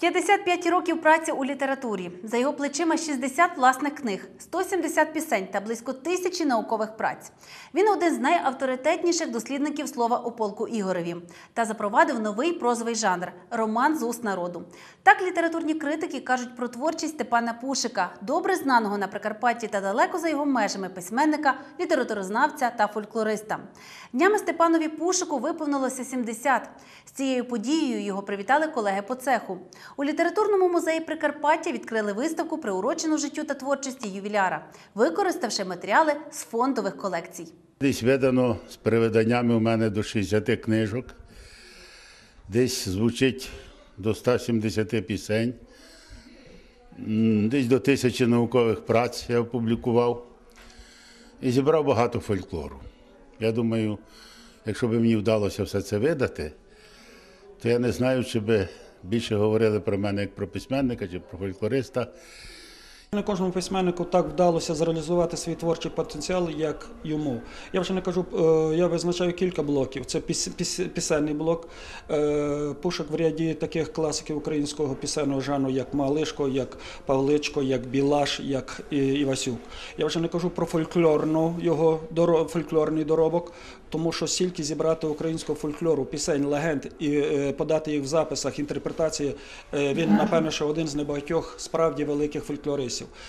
55 років праці у літературі. За його плечима 60 власних книг, 170 пісень та близько тисячі наукових праць. Він один з найавторитетніших дослідників слова у полку Ігореві та запровадив новий прозовий жанр роман з уст народу. Так літературні критики кажуть про творчість Степана Пушика, добре знаного на Прикарпатті та далеко за його межами письменника, літературознавця та фольклориста. Днями Степанові Пушику виповнилося 70. З цією подією його привітали колеги по цеху. У літературному музеї Прикарпаття відкрили виставку, приурочену життю та творчості ювіляра, використавши матеріали з фондових колекцій. Десь видано з перевиданнями у мене до 60 книжок, десь звучить до 170 пісень, десь до тисячі наукових праць я опублікував і зібрав багато фольклору. Я думаю, якщо б мені вдалося все це видати, то я не знаю, чи би більше говорили про мене як про письменника чи про фольклориста. Не кожному письменнику так вдалося зреалізувати свій творчий потенціал, як йому. Я вже не кажу, е, я визначаю кілька блоків. Це піс- піс- пісенний блок, е, пушок в ряді таких класиків українського пісенного жанру, як Малишко, як Павличко, як Білаш, як Івасюк. Я вже не кажу про фольклорну його фольклорний доробок, тому що стільки зібрати українського фольклору, пісень, легенд і е, подати їх в записах, інтерпретації, він, напевно, що один з небагатьох справді великих фольклористів. fácil.